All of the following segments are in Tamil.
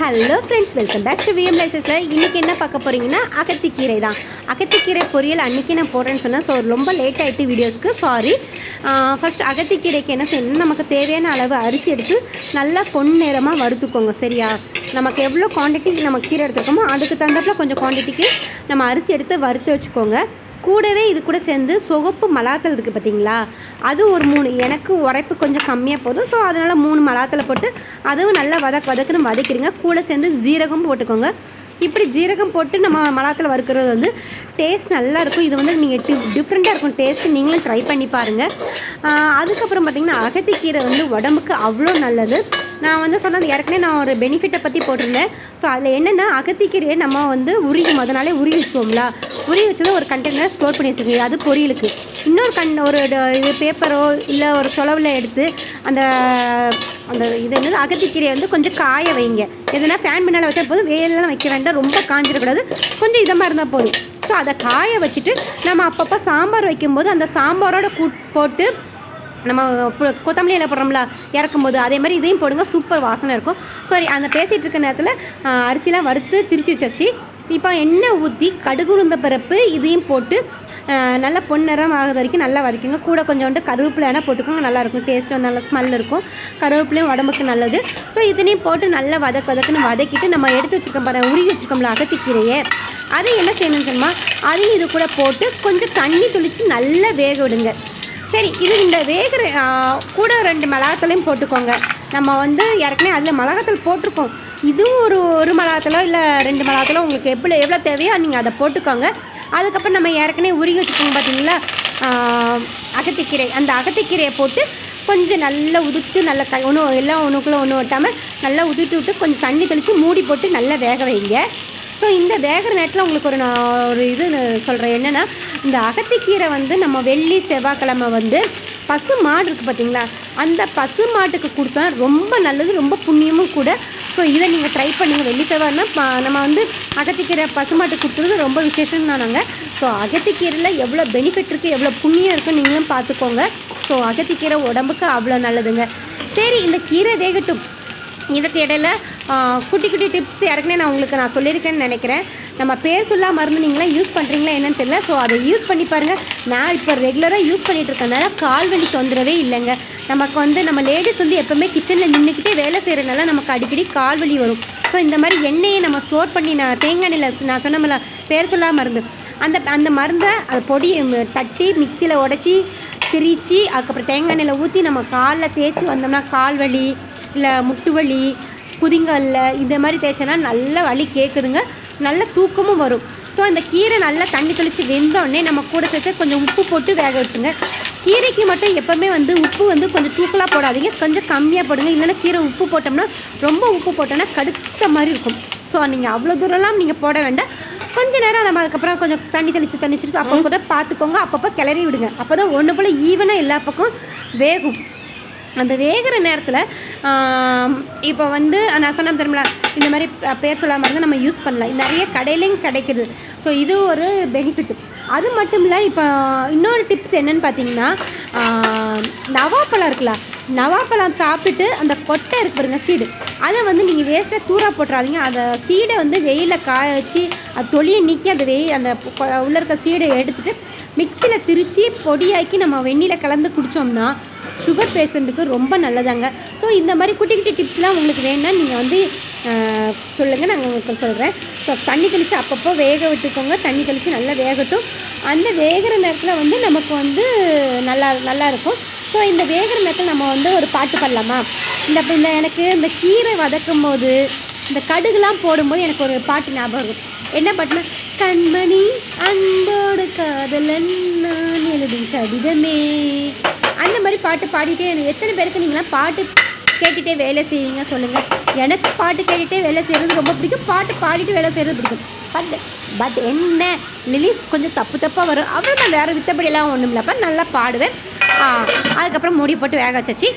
Hello friends welcome back to VM லைசஸில் இன்றைக்கி என்ன பார்க்க போகிறீங்கன்னா அகத்திக்கீரை தான். அகத்திக்கீரை பொரியல் அன்றைக்கி நான் போடுறேன்னு சொன்னேன். ஸோ ரொம்ப லேட் ஆகிட்டு வீடியோஸ்க்கு சாரி ஃபஸ்ட் அகத்திக்கீரைக்கு என்ன செய்யணும் நமக்கு தேவையான அளவு அரிசி எடுத்து நல்லா பொன்னிறமாக வறுத்துக்கோங்க. சரியா? நமக்கு எவ்வளோ குவான்டிட்டி நம்ம கீரை எடுத்துருக்கோமோ அதுக்கு தகுந்தப்பில் கொஞ்சம் குவான்டிட்டிக்கு நம்ம அரிசி எடுத்து வறுத்து வச்சுக்கோங்க. கூடவே இது கூட சேர்ந்து சொகப்பு மலாத்தல் இருக்குது பார்த்தீங்களா? அது ஒரு மூணு. எனக்கு உரைப்பு கொஞ்சம் கம்மியாக போதும். ஸோ அதனால் மூணு மலாத்தலை போட்டு அதுவும் நல்லா வதக்கு வதக்குன்னு வதக்கிடுங்க. கூட சேர்ந்து ஜீரகம் போட்டுக்கோங்க. இப்படி ஜீரகம் போட்டு நம்ம மலாத்தில் வறுக்கிறது வந்து டேஸ்ட் நல்லா இருக்கும். இது வந்து நீங்கள் டி டிஃப்ரெண்ட்டாக இருக்கும் டேஸ்ட்டு நீங்களும் ட்ரை பண்ணி பாருங்கள் அதுக்கப்புறம் பார்த்திங்கன்னா அகத்திக்கீரை வந்து உடம்புக்கு அவ்வளோ நல்லது. நான் வந்து சொன்னது ஏற்கனவே நான் ஒரு பெனிஃபிட்டை பற்றி போட்டிருந்தேன். ஸோ அதில் என்னென்னா அகத்திக்கீரையை நம்ம வந்து உரியும் அதனாலே உருகி வச்சுவோம்ல உரி வச்சதை ஒரு கண்டெய்னர் ஸ்டோர் பண்ணி வச்சுக்கோங்க அது பொரியலுக்கு. இன்னொரு கண் ஒரு இது பேப்பரோ இல்லை ஒரு சொலவில் எடுத்து அந்த அந்த இது என்னது? அகத்திக்கீரையை வந்து கொஞ்சம் காய வைங்க. எதுனா ஃபேன் பின்னால் வச்சா போதும். வெயிலெலாம் வைக்க வேண்டாம். ரொம்ப காஞ்சிடக்கூடாது. கொஞ்சம் இதமாக இருந்தால் போதும். ஸோ அதை காய வச்சுட்டு நம்ம அப்பப்போ சாம்பார் வைக்கும்போது அந்த சாம்பாரோட கூட் போட்டு நம்ம கொத்தமல்லி இலை போடுறோம்ல இறக்கும்போது அதே மாதிரி இதையும் போடுங்க சூப்பர் வாசனை இருக்கும். சாரி அந்த பேசிகிட்டு இருக்க நேரத்தில் அரிசிலாம் வறுத்து திரிச்சு வச்சாச்சு. இப்போ எண்ணெய் ஊற்றி கடுகு உளுந்த பருப்பு இதையும் போட்டு நல்லா பொன்னிறம் ஆகுது வரைக்கும் நல்லா வதக்குங்க. கூட கொஞ்சோண்டு கருவேப்பிலை வேணால் போட்டுக்கோங்க நல்லாயிருக்கும் டேஸ்ட்டும் நல்லா ஸ்மெல் இருக்கும். கருவேப்பிலையும் உடம்புக்கு நல்லது. ஸோ இதனையும் போட்டு நல்லா வதக்க வதக்குன்னு வதக்கிட்டு நம்ம எடுத்து வச்சுருக்கோம் பாருங்கள் உருகி வச்சுருக்கோம்ல அகத்திக்கீரையே. அதை என்ன செய்யணும் தெரியுமா? அதையும் இது கூட போட்டு கொஞ்சம் தண்ணி துளித்து நல்லா வேக விடுங்க. சரி இது இந்த வேகிற கூட ரெண்டு மிளகாத்தலையும் போட்டுக்கோங்க. நம்ம வந்து ஏற்கனவே அதில் மிளகாத்தல் போட்டிருக்கோம். இதுவும் ஒரு ஒரு மிளகாத்தலோ இல்லை ரெண்டு மிளகாத்தலோ உங்களுக்கு எவ்வளோ எவ்வளோ தேவையோ நீங்கள் அதை போட்டுக்கோங்க. அதுக்கப்புறம் நம்ம ஏற்கனவே உருகி வச்சுக்கோங்க பார்த்தீங்களா அகத்திக்கீரை. அந்த அகத்திக்கீரையை போட்டு கொஞ்சம் நல்லா உதுத்து நல்லா க ஒன்று எல்லாம் ஒன்றுக்குள்ளே ஒன்று ஒட்டாமல் நல்லா உதுட்டு விட்டு கொஞ்சம் தண்ணி தெளித்து மூடி போட்டு நல்லா வேக வைங்க. ஸோ இந்த வேகிற நேரத்தில் உங்களுக்கு ஒரு நான் ஒரு இது சொல்கிறேன் என்னென்னா இந்த அகத்திக்கீரை வந்து நம்ம வெள்ளி செவ்வாய்க்கிழமை வந்து பசு மாடு இருக்குது பார்த்தீங்களா அந்த பசு மாட்டுக்கு கொடுத்தா ரொம்ப நல்லது ரொம்ப புண்ணியமும் கூட. ஸோ இதை நீங்கள் ட்ரை பண்ணுங்க. வெள்ளி செவ்வாய்னா நம்ம வந்து அகத்திக்கீரை பசு மாட்டுக்கு கொடுக்குறது ரொம்ப விசேஷம் தான் நாங்கள் ஸோ அகத்திக்கீரையில் எவ்வளோ பெனிஃபிட் இருக்குது எவ்வளோ புண்ணியம் இருக்குன்னு நீங்களும் பார்த்துக்கோங்க. ஸோ அகத்திக்கீரை உடம்புக்கு அவ்வளோ நல்லதுங்க. சரி இந்த கீரை வேகட்டும். இதுக்கு இடையில குட்டி குட்டி டிப்ஸ் ஏற்கனவே நான் உங்களுக்கு நான் சொல்லியிருக்கேன்னு நினைக்கிறேன். நம்ம பேர் சொல்லா மருந்து நீங்களாம் யூஸ் பண்ணுறீங்களா என்னன்னு தெரியல. ஸோ அதை யூஸ் பண்ணி பாருங்கள் நான் இப்போ ரெகுலராக யூஸ் பண்ணிகிட்டு இருக்கனால கால் வலி தொந்தரவே இல்லைங்க. நமக்கு வந்து நம்ம லேடிஸ் வந்து எப்போவுமே கிச்சனில் நின்றுக்கிட்டே வேலை செய்கிறனால நமக்கு அடிக்கடி கால் வலி வரும். ஸோ இந்த மாதிரி எண்ணெயை நம்ம ஸ்டோர் பண்ணி நான் தேங்காய் எண்ணெயில் நான் சொன்னமில்ல பேர் சொல்லா மருந்து. அந்த அந்த மருந்தை அது பொடி தட்டி மிக்சியில் உடச்சி பிரித்து அதுக்கப்புறம் தேங்காய் எண்ணெயில் ஊற்றி நம்ம காலில் தேய்ச்சி வந்தோம்னா கால் வலி இல்லை முட்டு வலி குதிங்கல்ல இந்த மாதிரி தேய்ச்சோன்னா நல்ல வலி கேட்குதுங்க நல்ல தூக்கமும் வரும். ஸோ அந்த கீரை நல்லா தண்ணி தெளித்து வெந்தோடனே நம்ம கூட சேர்த்து கொஞ்சம் உப்பு போட்டு வேக விட்டுங்க கீரைக்கு மட்டும் எப்போவுமே வந்து உப்பு வந்து கொஞ்சம் தூக்கலாக போடாதீங்க. கொஞ்சம் கம்மியாக போடுங்க. இல்லைன்னா கீரை உப்பு போட்டோம்னா ரொம்ப உப்பு போட்டோம்னா கடுத்த மாதிரி இருக்கும். ஸோ நீங்கள் அவ்வளோ தூரம்லாம் நீங்கள் போட வேண்டாம். கொஞ்ச நேரம் நம்ம அதுக்கப்புறம் கொஞ்சம் தண்ணி தெளித்து தண்ணிச்சிட்டு அப்போ கூட பார்த்துக்கோங்க. அப்பப்போ கிளறி விடுங்க. அப்போ தான் ஒன்று போல் ஈவனாக எல்லா பக்கம் வேகும். அந்த வேகிற நேரத்தில் இப்போ வந்து நான் சொன்ன தெரியுமா இந்த மாதிரி பேர் சொல்லாமல் இருந்தால் நம்ம யூஸ் பண்ணலாம். நிறைய கடையிலையும் கிடைக்குது. ஸோ இது ஒரு பெனிஃபிட் அது மட்டும் இல்லை இப்போ இன்னொரு டிப்ஸ் என்னன்னு பார்த்தீங்கன்னா நவாப்பழம் இருக்குல்ல நவாப்பழம் சாப்பிட்டுட்டு அந்த கொட்டை இருக்கு பாருங்க சீடு அதை வந்து நீங்கள் வேஸ்ட்டாக தூர போட்டுறாதீங்க. அந்த சீடை வந்து வெயிலில் காய வச்சு அது தொலியை நீக்கி அந்த வெயில் அந்த உள்ளே உள்ள இருக்க சீடை எடுத்துட்டு மிக்சியில் திரித்து பொடியாக்கி நம்ம வெந்நியில் கலந்து குடித்தோம்னா சுகர் பேஷண்ட்டுக்கு ரொம்ப நல்லதாங்க. ஸோ இந்த மாதிரி குட்டி குட்டி டிப்ஸ்லாம் உங்களுக்கு வேணும்னா நீங்கள் வந்து சொல்லுங்கள் நாங்கள் உங்களுக்கு சொல்கிறேன் ஸோ தண்ணி தெளித்து அப்பப்போ வேக விட்டுக்கோங்க. தண்ணி தெளித்து நல்லா வேகட்டும். அந்த வேகிற நேரத்தில் வந்து நமக்கு வந்து நல்லா நல்லா இருக்கும். ஸோ இந்த வேகிற நேரத்தில் நம்ம வந்து ஒரு பாட்டு பாடலாமா? இந்த இந்த எனக்கு இந்த கீரை வதக்கும் போது இந்த கடுகுலாம் போடும்போது எனக்கு ஒரு பாட்டு ஞாபகம் இருக்கும் என்ன பாட்டுனா கண்மணி அன்போடு காதலன் நான் எழுதும் கடிதமே மாதிரி பாட்டு பாடிட்டே எனக்கு எத்தனை பேருக்கு நீங்களாம் பாட்டு கேட்டுகிட்டே வேலை செய்வீங்க சொல்லுங்கள் எனக்கு பாட்டு கேட்டுகிட்டே வேலை செய்கிறது ரொம்ப பிடிக்கும். பாட்டு பாடிட்டு வேலை செய்கிறது பிடிக்கும். பட் பட் என்ன? லிலிஸ் கொஞ்சம் தப்பு தப்பாக வரும். அவ்வளோ நான் வேறு வித்தபடியெல்லாம் ஒன்றும் இல்லைப்பா நல்லா பாடுவேன். அதுக்கப்புறம் மூடி போட்டு வேக வச்சாச்சு.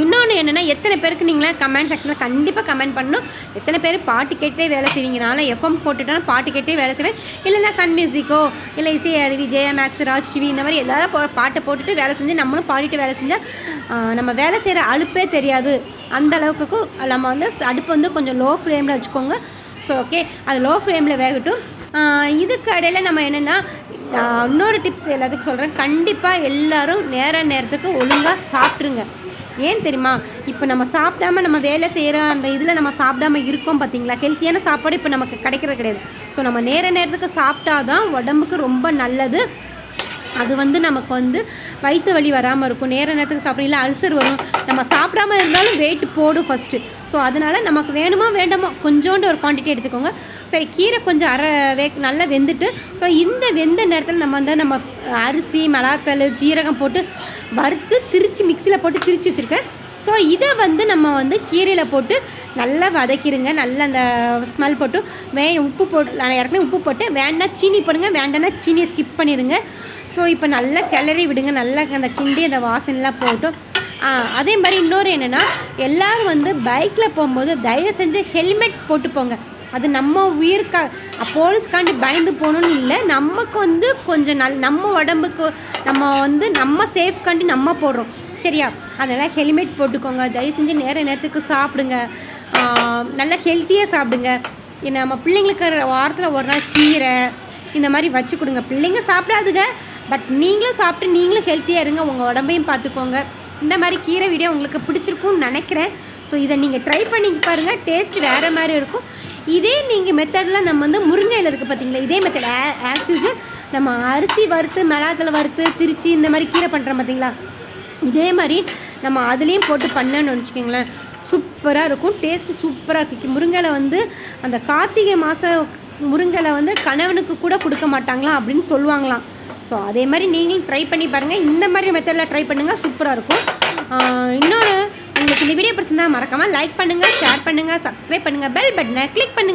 இன்னொன்று என்னென்னா எத்தனை பேருக்கு நீங்களாம் கமெண்ட் செக்ஷனில் கண்டிப்பாக கமெண்ட் பண்ணணும். எத்தனை பேர் பாட்டு கேட்டே வேலை செய்வீங்க? நான் எஃப்எம் போட்டுட்டா பாட்டு கேட்டே வேலை செய்வேன். இல்லைன்னா சன் மியூசிக்கோ இல்லை இசை அருவி ஜெயா மேக்ஸ் ராஜ் டிவி இந்த மாதிரி எதாவது பாட்டை போட்டுட்டு வேலை செஞ்சு நம்மளும் பாடிட்டு வேலை செஞ்சால் நம்ம வேலை செய்கிற அழுப்பே தெரியாது. அந்த அளவுக்கு நம்ம வந்து அடுப்பு வந்து கொஞ்சம் லோ ஃப்ளேமில் வச்சுக்கோங்க. ஸோ ஓகே அது லோ ஃப்ளேமில் வேகட்டும். இதுக்கு இடையில் நம்ம என்னென்னா இன்னொரு டிப்ஸ் எல்லாத்துக்கும் சொல்கிறேன் கண்டிப்பாக எல்லோரும் நேர நேரத்துக்கு ஒழுங்காக சாப்பிட்ருங்க ஏன் தெரியுமா? இப்போ நம்ம சாப்பிடாம நம்ம வேலை செய்கிற அந்த இதில் நம்ம சாப்பிடாம இருக்கோம் பார்த்தீங்களா ஹெல்த்தியான சாப்பாடு இப்போ நமக்கு கிடைக்கிறது கிடையாது. ஸோ நம்ம நேர நேரத்துக்கு சாப்பிட்டா தான் உடம்புக்கு ரொம்ப நல்லது. அது வந்து நமக்கு வந்து வயிற்று வலி வராமல் இருக்கும். நேர நேரத்துக்கு சாப்பிட்றீங்களா அல்சர் வரும். நம்ம சாப்பிடாம இருந்தாலும் வெயிட் போடும் ஃபஸ்ட்டு ஸோ அதனால் நமக்கு வேணுமா வேண்டாமோ கொஞ்சோண்டு ஒரு குவான்டிட்டி எடுத்துக்கோங்க. சரி கீரை கொஞ்சம் அரை வே நல்லா வெந்துட்டு ஸோ இந்த வெந்த நேரத்தில் நம்ம வந்து நம்ம அரிசி மலாத்தல் ஜீரகம் போட்டு வறுத்து திரிச்சு மிக்சியில் போட்டு திரிச்சு வச்சுருக்கேன். ஸோ இதை வந்து நம்ம வந்து கீரையில் போட்டு நல்லா வதக்கிடுங்க நல்லா அந்த ஸ்மெல் போட்டு வே உப்பு போட்டு நான் ஏற்கனவே உப்பு போட்டு வேண்டாம் சீனி போடுங்க. வேண்டாம்னா சீனியை ஸ்கிப் பண்ணிடுங்க ஸோ இப்போ நல்லா கிளறி விடுங்க. நல்லா அந்த கிண்டி அந்த வாசனைலாம் போட்டும் அதே மாதிரி இன்னொரு என்னென்னா எல்லோரும் வந்து பைக்கில் போகும்போது தயவு செஞ்சு ஹெல்மெட் போட்டு போங்க. அது நம்ம உயிருக்கா போலீஸ்காண்டி பயந்து போகணுன்னு இல்லை. நமக்கு வந்து கொஞ்சம் நல் நம்ம உடம்புக்கு நம்ம வந்து நம்ம சேஃப்காண்டி நம்ம போடுறோம். சரியா? அதெல்லாம் ஹெல்மெட் போட்டுக்கோங்க. தயவு செஞ்சு நேர நேரத்துக்கு சாப்பிடுங்க. நல்லா ஹெல்த்தியாக சாப்பிடுங்க. நம்ம பிள்ளைங்களுக்கு வாரத்தில் ஒரு நாள் கீரை இந்த மாதிரி வச்சு கொடுங்க. பிள்ளைங்க சாப்பிடாதுங்க. பட் நீங்களும் சாப்பிட்டு நீங்களும் ஹெல்த்தியாக இருங்க. உங்கள் உடம்பையும் பார்த்துக்கோங்க. இந்த மாதிரி கீரை வீடியோ உங்களுக்கு பிடிச்சிருக்கும்னு நினைக்கிறேன். ஸோ இதை நீங்கள் ட்ரை பண்ணி பாருங்கள் டேஸ்ட் வேறு மாதிரி இருக்கும். இதே நீங்கள் மெத்தடில் நம்ம வந்து முருங்கையில் இருக்குது பார்த்தீங்களா இதே மெத்தட் ஆக்சிஜன். நம்ம அரிசி வறுத்து மிளகாத்தில் வறுத்து திருச்சி இந்த மாதிரி கீரை பண்ணுறோம் பார்த்தீங்களா இதே மாதிரி நம்ம அதுலேயும் போட்டு பண்ணோன்னு வச்சுக்கோங்களேன். சூப்பராக இருக்கும். டேஸ்ட்டு சூப்பராக இருக்குது முருங்கையில் வந்து அந்த கார்த்திகை மாதம் முருங்கையில் வந்து கணவனுக்கு கூட கொடுக்க மாட்டாங்களாம் அப்படின்னு சொல்லுவாங்களாம். ஸோ அதே மாதிரி நீங்களும் ட்ரை பண்ணி பாருங்கள் இந்த மாதிரி மெத்தடில் ட்ரை பண்ணுங்கள் சூப்பராக இருக்கும். இன்னொன்று உங்களுக்கு இந்த வீடியோ பிடிச்சிருந்தா மறக்காமல் லைக் பண்ணுங்கள் ஷேர் பண்ணுங்கள் சப்ஸ்கிரைப் பண்ணுங்கள் பெல் பட்டனை கிளிக் பண்ணுங்கள்